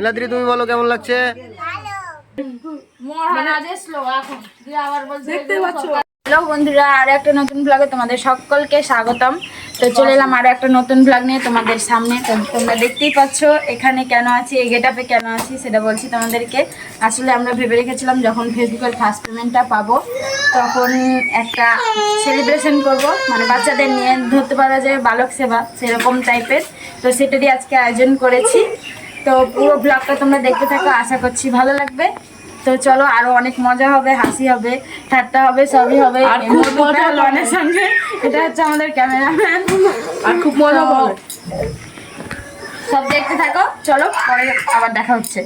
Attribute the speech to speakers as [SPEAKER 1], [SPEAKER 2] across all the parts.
[SPEAKER 1] নীলাদ্রি তুমি বলো কেমন লাগছে?
[SPEAKER 2] হ্যালো বন্ধুরা আর একটা নতুন ব্লগে তোমাদের সকলকে স্বাগতম। তো চলে এলাম আরও একটা নতুন ব্লগ নিয়ে তোমাদের সামনে। তো তোমরা দেখতেই পাচ্ছ এখানে কেন আছি এই গেটাপে কেন আছি সেটা বলছি তোমাদেরকে। আসলে আমরা ভেবে রেখেছিলাম যখন ফেসবুকের ফার্স্ট পেমেন্টটা পাবো তখন একটা সেলিব্রেশন করব। মানে বাচ্চাদের নিয়ে ধরতে পারা যায় বালক সেবা সেরকম টাইপের তো সেটারই আজকে আয়োজন করেছি। তো পুরো ব্লগটা তোমরা দেখতে থাকো আশা করছি ভালো লাগবে। তো চলো আরও অনেক মজা হবে হাসি হবে ঠাট্টা হবে সবই হবে।
[SPEAKER 3] আর খুব মজা।
[SPEAKER 2] লনের সঙ্গে এটা হচ্ছে আমাদের ক্যামেরাম্যান।
[SPEAKER 3] আর খুব মজা হবে।
[SPEAKER 2] সব দেখতে থাকো চলো পরে আবার দেখা হচ্ছে।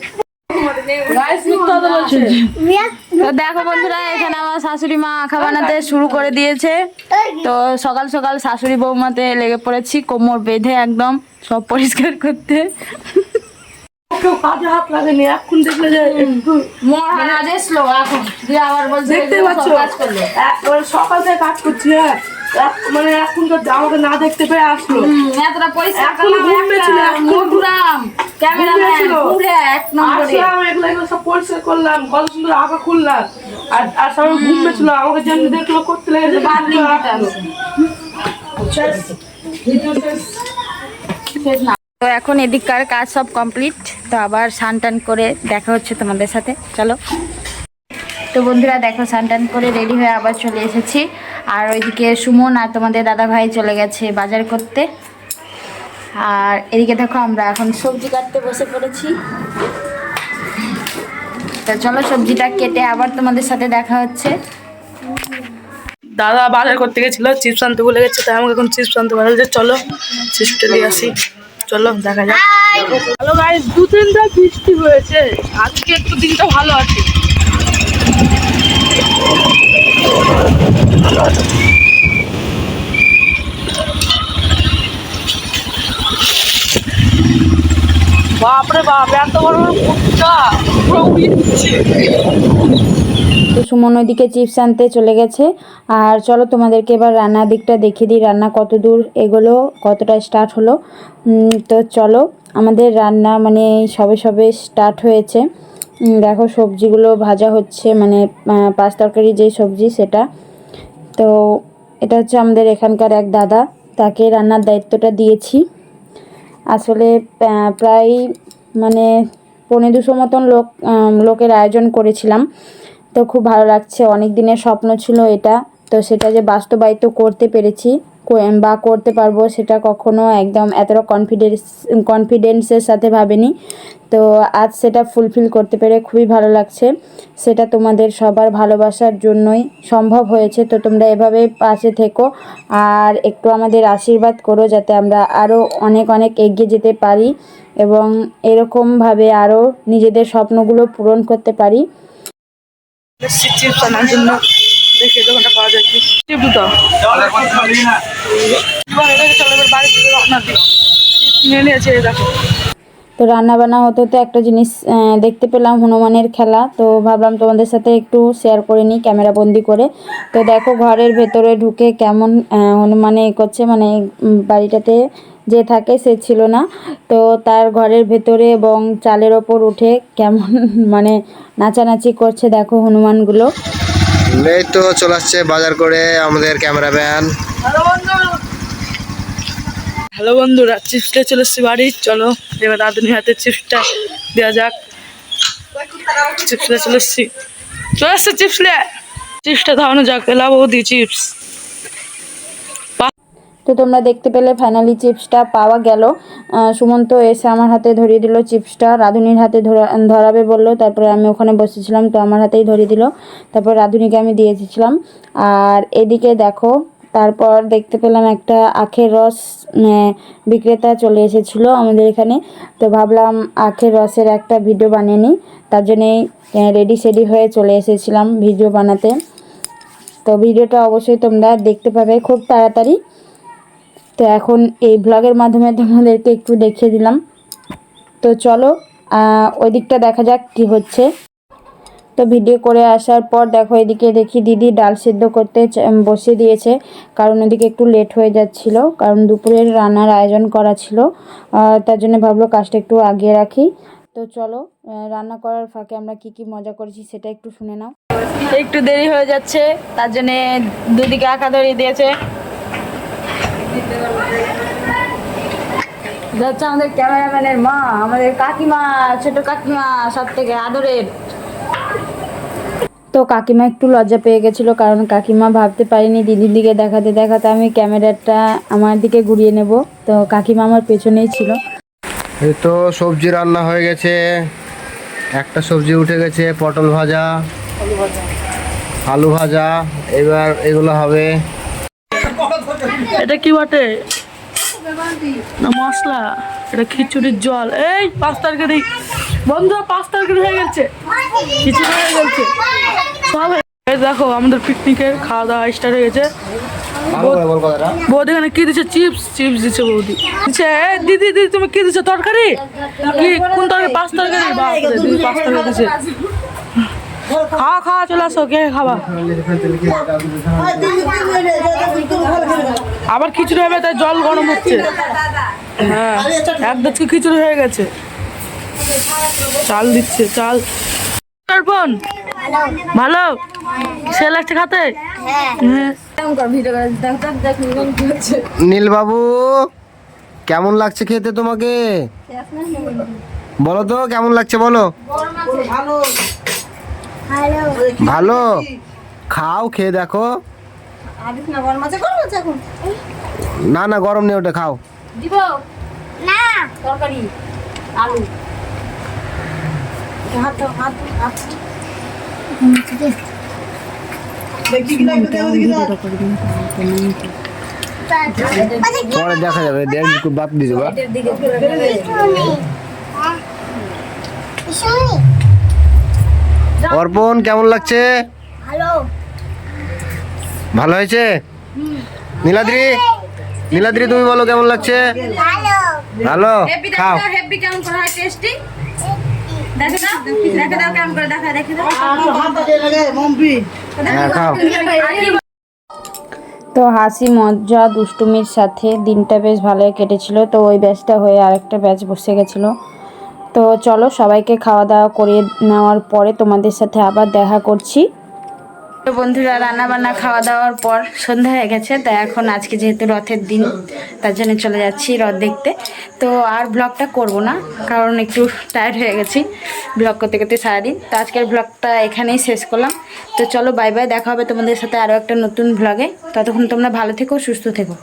[SPEAKER 2] দেখো বন্ধুরা এখানে আমার শাশুড়ি মা আঁকা বানাতে শুরু করে দিয়েছে। তো সকাল সকাল শাশুড়ি বৌমাতে লেগে পড়েছি কোমর বেঁধে একদম সব পরিষ্কার করতে।
[SPEAKER 3] কাজে হাত লাগেনি এখন দেখলে যে একটু
[SPEAKER 2] আজ এসলো এখন। দিয়ে আবার বলছে
[SPEAKER 3] দেখতে পাচ্ছ?
[SPEAKER 2] কাজ করল।
[SPEAKER 3] এক- মানে সকাল থেকে কাজ করছি হ্যাঁ। মানে এখন তো আমাকে না দেখতে পেয়ে আসলো।
[SPEAKER 2] এতটা পরিষ্কার
[SPEAKER 3] এখন
[SPEAKER 2] করলাম
[SPEAKER 3] ঘুম
[SPEAKER 2] একটা
[SPEAKER 3] পেয়েছিল, এখন
[SPEAKER 2] মধুরাম ক্যামেরাম্যান
[SPEAKER 3] পেয়েছিল।
[SPEAKER 2] এক নম্বরে।
[SPEAKER 3] আসলাম এগুলো এগুলো সব পরিষ্কার করলাম কত সুন্দর আঁকা খুললাম। আর আর সবাই ঘুম আমাকে যেমনি দেখল করতে লেগেছে
[SPEAKER 2] বাদ এটা। তো এখন এদিককার কাজ সব কমপ্লিট। তো আবার স্নান টান করে দেখা হচ্ছে তোমাদের সাথে। চলো। তো বন্ধুরা, দেখো, স্নান টান করে রেডি হয়ে আবার চলে এসেছি। আর ওইদিকে সুমন আর তোমাদের দাদা ভাই চলে গেছে বাজার করতে। আর এদিকে দেখো, আমরা এখন সবজি কাটতে বসে পড়েছি। তো চলো, সবজিটা কেটে আবার তোমাদের সাথে দেখা হচ্ছে।
[SPEAKER 3] দাদা বাজার করতে গেছিল, চিপস আনতে ভুলে গেছে, তাই আমাকে এখন চিপস আনতে বলে চলো, চিপসটা নিয়ে আসি। চলো দেখা যাক। হ্যালো গাইস দু তিনটা বৃষ্টি হয়েছে। আজকে একটু দিনটা ভালো আছে। বাপরে বাপ এত বড় বড় ফুটকা পুরো উড়িয়ে দিচ্ছে।
[SPEAKER 2] তো সুমন ওইদিকে চিপস আনতে চলে গেছে। আর চলো তোমাদেরকে এবার রান্নার দিকটা দেখিয়ে দিই, রান্না কত দূর এগোলো, কতটা স্টার্ট হলো। তো চলো, আমাদের রান্না মানে সবে সবে স্টার্ট হয়েছে। দেখো সবজিগুলো ভাজা হচ্ছে মানে পাঁচ তরকারি যে সবজি সেটা। তো এটা হচ্ছে আমাদের এখানকার এক দাদা, তাকে রান্নার দায়িত্বটা দিয়েছি। আসলে প্রায় মানে পনেরো দুশো মতন লোক লোকের আয়োজন করেছিলাম। তো খুব ভালো লাগছে। অনেক দিনের স্বপ্ন ছিল এটা। তো সেটা যে বাস্তবায়িত করতে পেরেছি বা করতে পারব সেটা কখনো একদম এতটা কনফিডেন্স কনফিডেন্সের সাথে ভাবেনি। তো আজ সেটা ফুলফিল করতে পেরে খুবই ভালো লাগছে। সেটা তোমাদের সবার ভালোবাসার জন্যই সম্ভব হয়েছে। তো তোমরা এভাবে পাশে থেকো আর একটু আমাদের আশীর্বাদ করো যাতে আমরা আরও অনেক অনেক এগিয়ে যেতে পারি এবং এরকমভাবে আরও নিজেদের স্বপ্নগুলো পূরণ করতে পারি।
[SPEAKER 3] এসছি চিপস আনার জন্য দেখি দোকানটা পাওয়া যায় কি চিপ দুটো চলো বাড়ি থেকে রওনা দিই নিয়ে নিয়েছে দেখো
[SPEAKER 2] তো রান্না বান্না হতে হতে একটা জিনিস দেখতে পেলাম হনুমানের খেলা। তো ভাবলাম তোমাদের সাথে একটু শেয়ার করে নিই ক্যামেরা বন্দি করে। তো দেখো ঘরের ভেতরে ঢুকে কেমন হনুমানে এ করছে। মানে বাড়িটাতে যে থাকে সে ছিল না। তো তার ঘরের ভেতরে এবং চালের ওপর উঠে কেমন মানে নাচানাচি করছে দেখো হনুমানগুলো।
[SPEAKER 1] এই তো চলে আসছে বাজার করে আমাদের ক্যামেরাম্যান
[SPEAKER 3] হ্যালো বন্ধুরা, চিপসটা চলে এসছি বাড়ি। চলো, এবার দাদুনি হাতে চিপসটা দেওয়া যাক। চিপসটা চলে এসছি। চলে এসছে চিপসলে চিপসটা খাওয়ানো যাক এলা বৌদি চিপস।
[SPEAKER 2] তো তোমরা দেখতে পেলে ফাইনালি চিপসটা পাওয়া গেল। সুমন্ত এসে আমার হাতে ধরিয়ে দিল চিপসটা। রাধুনির হাতে ধরা ধরাবে বলল। তারপরে আমি ওখানে বসেছিলাম, তো আমার হাতেই ধরিয়ে দিল। তারপর রাধুনিকে আমি দিয়ে দিয়েছিলাম। আর এদিকে দেখো তারপর দেখতে পেলাম একটা আখের রস বিক্রেতা চলে এসেছিল আমাদের এখানে। তো ভাবলাম আখের রসের একটা ভিডিও বানিয়ে নিই। তার জন্যেই রেডি সেডি হয়ে চলে এসেছিলাম ভিডিও বানাতে। তো ভিডিওটা অবশ্যই তোমরা দেখতে পাবে খুব তাড়াতাড়ি। তো এখন এই ব্লগের মাধ্যমে তোমাদেরকে একটু দেখিয়ে দিলাম। তো চলো ওই দিকটা দেখা যাক কি হচ্ছে। তো ভিডিও করে আসার পর দেখো এদিকে দেখি দিদি ডাল সিদ্ধ করতে বসিয়ে দিয়েছে। কারণ ওদিকে একটু লেট হয়ে যাচ্ছিল, কারণ দুপুরের রান্নার আয়োজন করা ছিল। তার জন্য ভাবলো কাজটা একটু আগিয়ে রাখি। তো চলো রান্না করার ফাঁকে আমরা কি কি মজা করেছি সেটা একটু শুনে নাও।
[SPEAKER 3] একটু দেরি হয়ে যাচ্ছে, তার জন্য দুদিকে আঁকা ধরিয়ে দিয়েছে।
[SPEAKER 2] হচ্ছে আমাদের ক্যামেরাম্যানের মা, আমাদের কাকিমা, ছোট কাকিমা, সব থেকে আদরের। তো কাকিমা একটু লজ্জা পেয়ে গেছিল কারণ কাকিমা ভাবতে পারিনি দিদির দিকে দেখাতে দেখাতে আমি ক্যামেরাটা আমার দিকে ঘুরিয়ে নেব। তো কাকিমা আমার পেছনেই ছিল।
[SPEAKER 1] এই তো সবজি রান্না হয়ে গেছে। একটা সবজি উঠে গেছে পটল ভাজা আলু ভাজা এবার এগুলো হবে।
[SPEAKER 3] এটা কি বটে? না মশলা। এটা খিচুড়ির জল। এই পাঁচ তরকারি বন্ধু পাঁচ তরকারি হয়ে গেছে। খিচুড়ি হয়ে গেছে। দেখো আমাদের পিকনিকের খাওয়া দাওয়া স্টার্ট হয়ে গেছে। বৌদি এখানে কি দিচ্ছে? চিপস চিপস দিচ্ছে বৌদি। দিচ্ছে দিদি দিদি তুমি কি দিচ্ছ? তরকারি? কি কোন তরকারি? পাঁচ তরকারি? দিদি পাঁচ তরকারি দিচ্ছে। খাওয়া খাওয়া চলে আসো কে খাবা? আবার খিচুড়ি হবে তাই জল গরম হচ্ছে। হ্যাঁ এক খিচুড়ি হয়ে গেছে। চাল দিচ্ছে চাল। বোন? ভালো। সে লাগছে খাতে? হ্যাঁ।
[SPEAKER 1] নীলবাবু কেমন লাগছে খেতে তোমাকে? বলো তো কেমন লাগছে বলো? ভালো। খাও খেয়ে দেখো। না না গরম নেই ওটা খাও। পরে দেখা যাবে দেড় বাদ দিয়ে দেবা অর্পণ কেমন লাগছে? ভালো। হয়েছে? নীলাদ্রি নীলাদ্রি তুমি বলো কেমন লাগছে? ভালো। খাও।
[SPEAKER 2] দেখে দাও দেখে দাও কেমন করে দেখা দেখে দাও।
[SPEAKER 1] হ্যাঁ
[SPEAKER 2] তো হাসি মজা দুষ্টুমির সাথে দিনটা বেশ ভালোই কেটেছিল। তো ওই ব্যাচটা হয়ে আরেকটা ব্যাচ বসে গেছিল। তো চলো সবাইকে খাওয়া দাওয়া করিয়ে নেওয়ার পরে তোমাদের সাথে আবার দেখা করছি। তো বন্ধুরা রান্না বান্না খাওয়া দাওয়ার পর সন্ধ্যা হয়ে গেছে, তা এখন আজকে যেহেতু রথের দিন, তার জন্য চলে যাচ্ছি রথ দেখতে। তো আর ব্লগটা করব না, কারণ একটু টায়ার্ড হয়ে গেছি ব্লগ করতে করতে সারাদিন। তো আজকের ব্লগটা এখানেই শেষ করলাম। তো চলো বাই বাই দেখা হবে তোমাদের সাথে আরও একটা নতুন ব্লগে ততক্ষণ তোমরা ভালো থেকো, সুস্থ থেকো।